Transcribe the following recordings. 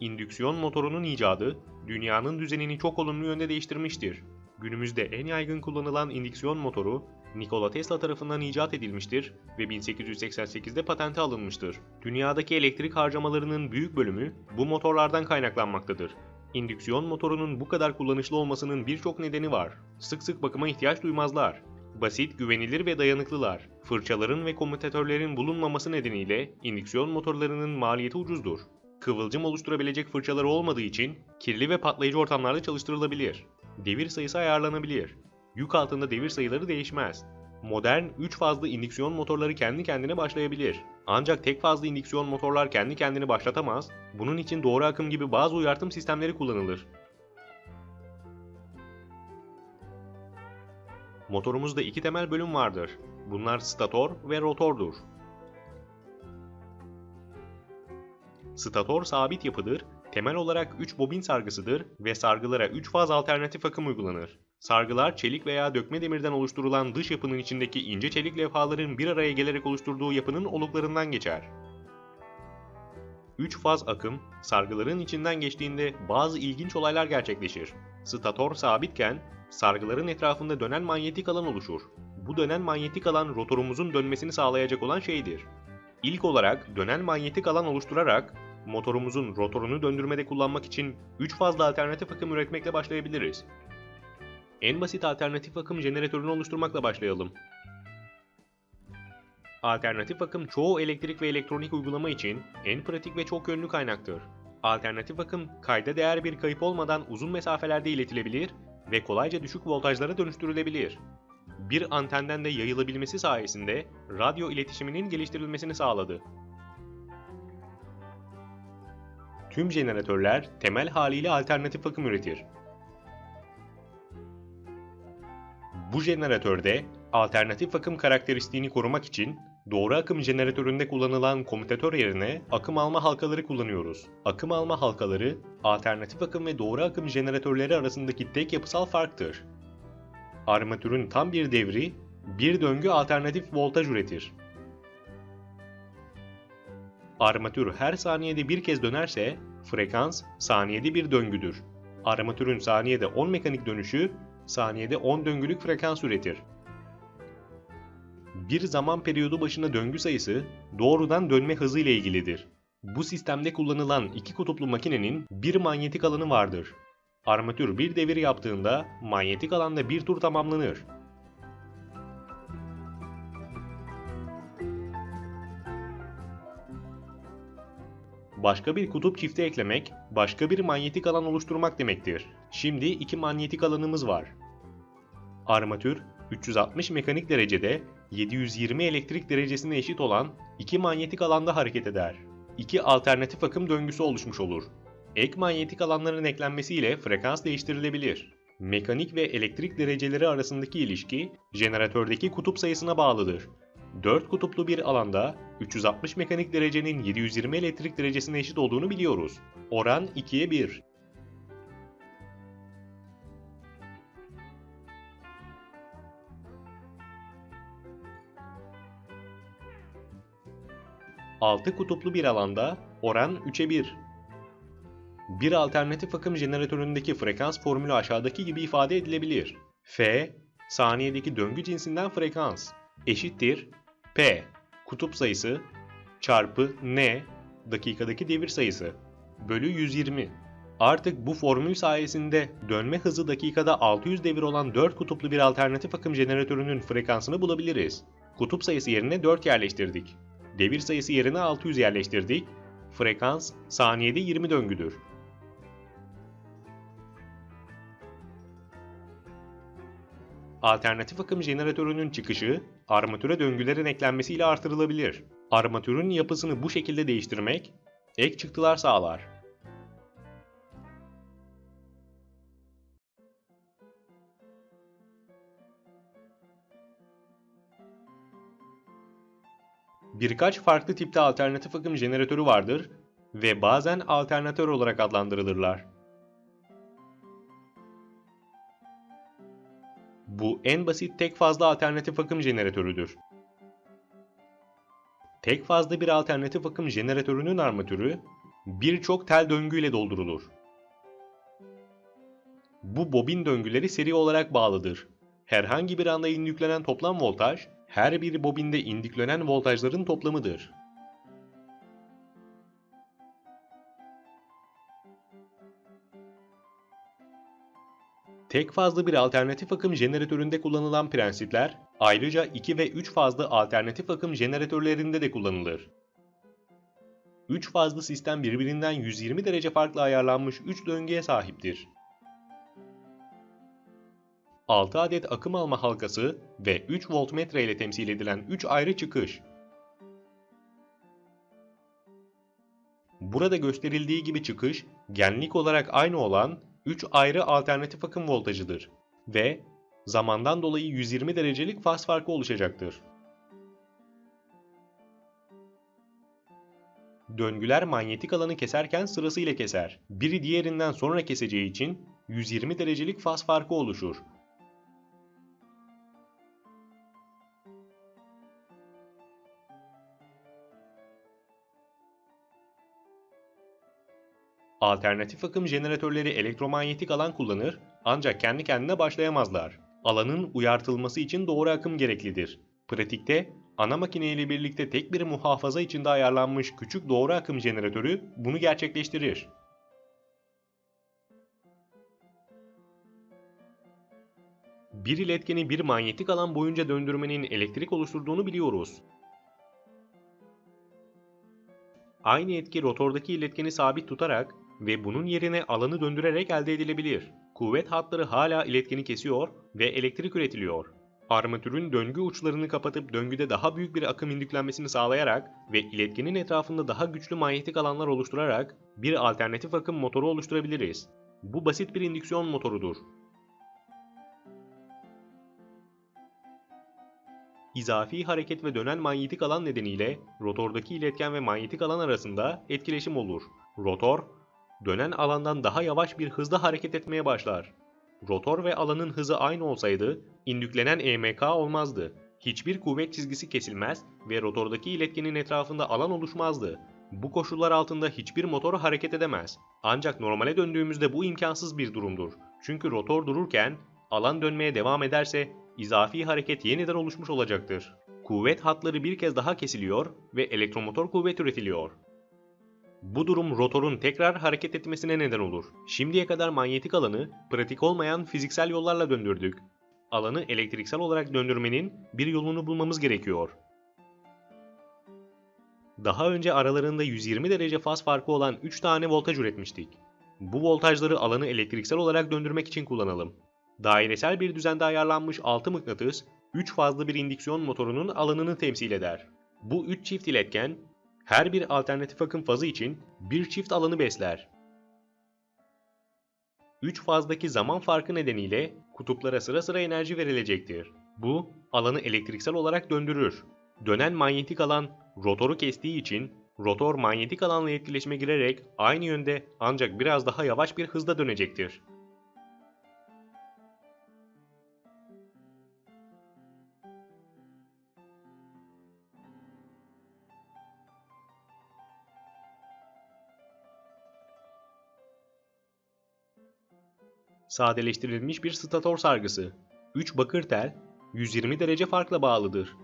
İndüksiyon motorunun icadı, dünyanın düzenini çok olumlu yönde değiştirmiştir. Günümüzde en yaygın kullanılan indüksiyon motoru, Nikola Tesla tarafından icat edilmiştir ve 1888'de patente alınmıştır. Dünyadaki elektrik harcamalarının büyük bölümü bu motorlardan kaynaklanmaktadır. İndüksiyon motorunun bu kadar kullanışlı olmasının birçok nedeni var. Sık sık bakıma ihtiyaç duymazlar. Basit, güvenilir ve dayanıklılar. Fırçaların ve komutatörlerin bulunmaması nedeniyle indüksiyon motorlarının maliyeti ucuzdur. Kıvılcım oluşturabilecek fırçaları olmadığı için kirli ve patlayıcı ortamlarda çalıştırılabilir. Devir sayısı ayarlanabilir. Yük altında devir sayıları değişmez. Modern 3 fazlı indüksiyon motorları kendi kendine başlayabilir. Ancak tek fazlı indüksiyon motorlar kendi kendini başlatamaz. Bunun için doğru akım gibi bazı uyartım sistemleri kullanılır. Motorumuzda iki temel bölüm vardır. Bunlar stator ve rotordur. Stator sabit yapıdır, temel olarak 3 bobin sargısıdır ve sargılara 3 faz alternatif akım uygulanır. Sargılar çelik veya dökme demirden oluşturulan dış yapının içindeki ince çelik levhaların bir araya gelerek oluşturduğu yapının oluklarından geçer. 3 faz akım, sargıların içinden geçtiğinde bazı ilginç olaylar gerçekleşir. Stator sabitken, sargıların etrafında dönen manyetik alan oluşur. Bu dönen manyetik alan rotorumuzun dönmesini sağlayacak olan şeydir. İlk olarak dönen manyetik alan oluşturarak motorumuzun rotorunu döndürmede kullanmak için 3 fazla alternatif akım üretmekle başlayabiliriz. En basit alternatif akım jeneratörünü oluşturmakla başlayalım. Alternatif akım çoğu elektrik ve elektronik uygulama için en pratik ve çok yönlü kaynaktır. Alternatif akım kayda değer bir kayıp olmadan uzun mesafelerde iletilebilir ve kolayca düşük voltajlara dönüştürülebilir. Bir antenden de yayılabilmesi sayesinde radyo iletişiminin geliştirilmesini sağladı. Tüm jeneratörler temel haliyle alternatif akım üretir. Bu jeneratörde alternatif akım karakteristiğini korumak için doğru akım jeneratöründe kullanılan komutatör yerine akım alma halkaları kullanıyoruz. Akım alma halkaları alternatif akım ve doğru akım jeneratörleri arasındaki tek yapısal farktır. Armatürün tam bir devri bir döngü alternatif voltaj üretir. Armatür her saniyede bir kez dönerse frekans saniyede bir döngüdür. Armatürün saniyede 10 mekanik dönüşü saniyede 10 döngülük frekans üretir. Bir zaman periyodu başına döngü sayısı doğrudan dönme hızı ile ilgilidir. Bu sistemde kullanılan iki kutuplu makinenin bir manyetik alanı vardır. Armatür bir devir yaptığında manyetik alanda bir tur tamamlanır. Başka bir kutup çifti eklemek, başka bir manyetik alan oluşturmak demektir. Şimdi iki manyetik alanımız var. Armatür, 360 mekanik derecede 720 elektrik derecesine eşit olan iki manyetik alanda hareket eder. İki alternatif akım döngüsü oluşmuş olur. Ek manyetik alanların eklenmesiyle frekans değiştirilebilir. Mekanik ve elektrik dereceleri arasındaki ilişki jeneratördeki kutup sayısına bağlıdır. 4 kutuplu bir alanda 360 mekanik derecenin 720 elektrik derecesine eşit olduğunu biliyoruz. Oran 2'ye 1. Altı kutuplu bir alanda oran 3'e 1. Bir alternatif akım jeneratöründeki frekans formülü aşağıdaki gibi ifade edilebilir. F, saniyedeki döngü cinsinden frekans eşittir P, kutup sayısı çarpı N, dakikadaki devir sayısı bölü 120. Artık bu formül sayesinde dönme hızı dakikada 600 devir olan 4 kutuplu bir alternatif akım jeneratörünün frekansını bulabiliriz. Kutup sayısı yerine 4 yerleştirdik. Devir sayısı yerine 600 yerleştirdik. Frekans saniyede 20 döngüdür. Alternatif akım jeneratörünün çıkışı armatöre döngülerin eklenmesiyle artırılabilir. Armatürün yapısını bu şekilde değiştirmek ek çıktılar sağlar. Birkaç farklı tipte alternatif akım jeneratörü vardır ve bazen alternatör olarak adlandırılırlar. Bu en basit tek fazla alternatif akım jeneratörüdür. Tek fazla bir alternatif akım jeneratörünün armatürü birçok tel döngüyle doldurulur. Bu bobin döngüleri seri olarak bağlıdır. Herhangi bir anda indüklenen toplam voltaj, her bir bobinde indüklenen voltajların toplamıdır. Tek fazlı bir alternatif akım jeneratöründe kullanılan prensipler, ayrıca 2 ve 3 fazlı alternatif akım jeneratörlerinde de kullanılır. 3 fazlı sistem birbirinden 120 derece farklı ayarlanmış 3 döngüye sahiptir. 6 adet akım alma halkası ve 3 voltmetre ile temsil edilen 3 ayrı çıkış. Burada gösterildiği gibi çıkış, genlik olarak aynı olan 3 ayrı alternatif akım voltajıdır ve zamandan dolayı 120 derecelik faz farkı oluşacaktır. Döngüler manyetik alanı keserken sırasıyla keser. Biri diğerinden sonra keseceği için 120 derecelik faz farkı oluşur. Alternatif akım jeneratörleri elektromanyetik alan kullanır ancak kendi kendine başlayamazlar. Alanın uyartılması için doğru akım gereklidir. Pratikte ana makine ile birlikte tek bir muhafaza içinde ayarlanmış küçük doğru akım jeneratörü bunu gerçekleştirir. Bir iletkeni bir manyetik alan boyunca döndürmenin elektrik oluşturduğunu biliyoruz. Aynı etki rotordaki iletkeni sabit tutarak ve bunun yerine alanı döndürerek elde edilebilir. Kuvvet hatları hala iletkeni kesiyor ve elektrik üretiliyor. Armatürün döngü uçlarını kapatıp döngüde daha büyük bir akım indüklenmesini sağlayarak ve iletkenin etrafında daha güçlü manyetik alanlar oluşturarak bir alternatif akım motoru oluşturabiliriz. Bu basit bir indüksiyon motorudur. İzafi hareket ve dönen manyetik alan nedeniyle rotordaki iletken ve manyetik alan arasında etkileşim olur. Rotor, dönen alandan daha yavaş bir hızda hareket etmeye başlar. Rotor ve alanın hızı aynı olsaydı indüklenen EMK olmazdı. Hiçbir kuvvet çizgisi kesilmez ve rotordaki iletkenin etrafında alan oluşmazdı. Bu koşullar altında hiçbir motor hareket edemez. Ancak normale döndüğümüzde bu imkansız bir durumdur. Çünkü rotor dururken alan dönmeye devam ederse izafi hareket yeniden oluşmuş olacaktır. Kuvvet hatları bir kez daha kesiliyor ve elektromotor kuvvet üretiliyor. Bu durum rotorun tekrar hareket etmesine neden olur. Şimdiye kadar manyetik alanı pratik olmayan fiziksel yollarla döndürdük. Alanı elektriksel olarak döndürmenin bir yolunu bulmamız gerekiyor. Daha önce aralarında 120 derece faz farkı olan 3 tane voltaj üretmiştik. Bu voltajları alanı elektriksel olarak döndürmek için kullanalım. Dairesel bir düzende ayarlanmış 6 mıknatıs, 3 fazlı bir indüksiyon motorunun alanını temsil eder. Bu 3 çift iletken her bir alternatif akım fazı için bir çift alanı besler. 3 fazdaki zaman farkı nedeniyle kutuplara sıra sıra enerji verilecektir. Bu alanı elektriksel olarak döndürür. Dönen manyetik alan rotoru kestiği için rotor manyetik alanla etkileşime girerek aynı yönde ancak biraz daha yavaş bir hızda dönecektir. Sadeleştirilmiş bir stator sargısı. 3 bakır tel 120 derece farkla bağlıdır.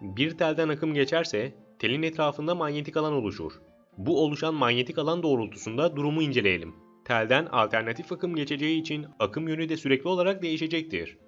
Bir telden akım geçerse telin etrafında manyetik alan oluşur. Bu oluşan manyetik alan doğrultusunda durumu inceleyelim. Telden alternatif akım geçeceği için akım yönü de sürekli olarak değişecektir.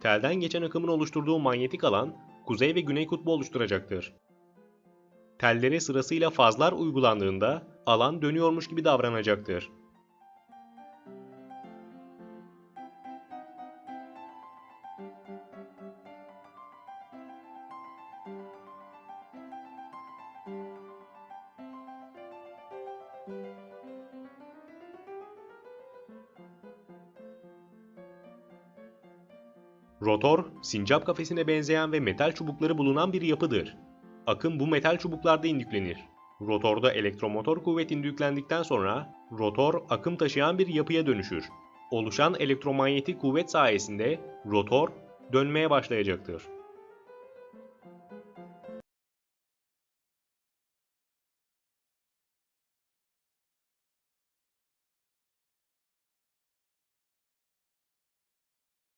Telden geçen akımın oluşturduğu manyetik alan kuzey ve güney kutbu oluşturacaktır. Tellere sırasıyla fazlar uygulandığında alan dönüyormuş gibi davranacaktır. Rotor, sincap kafesine benzeyen ve metal çubukları bulunan bir yapıdır. Akım bu metal çubuklarda indüklenir. Rotorda elektromotor kuvvet indüklendikten sonra rotor akım taşıyan bir yapıya dönüşür. Oluşan elektromanyetik kuvvet sayesinde rotor dönmeye başlayacaktır.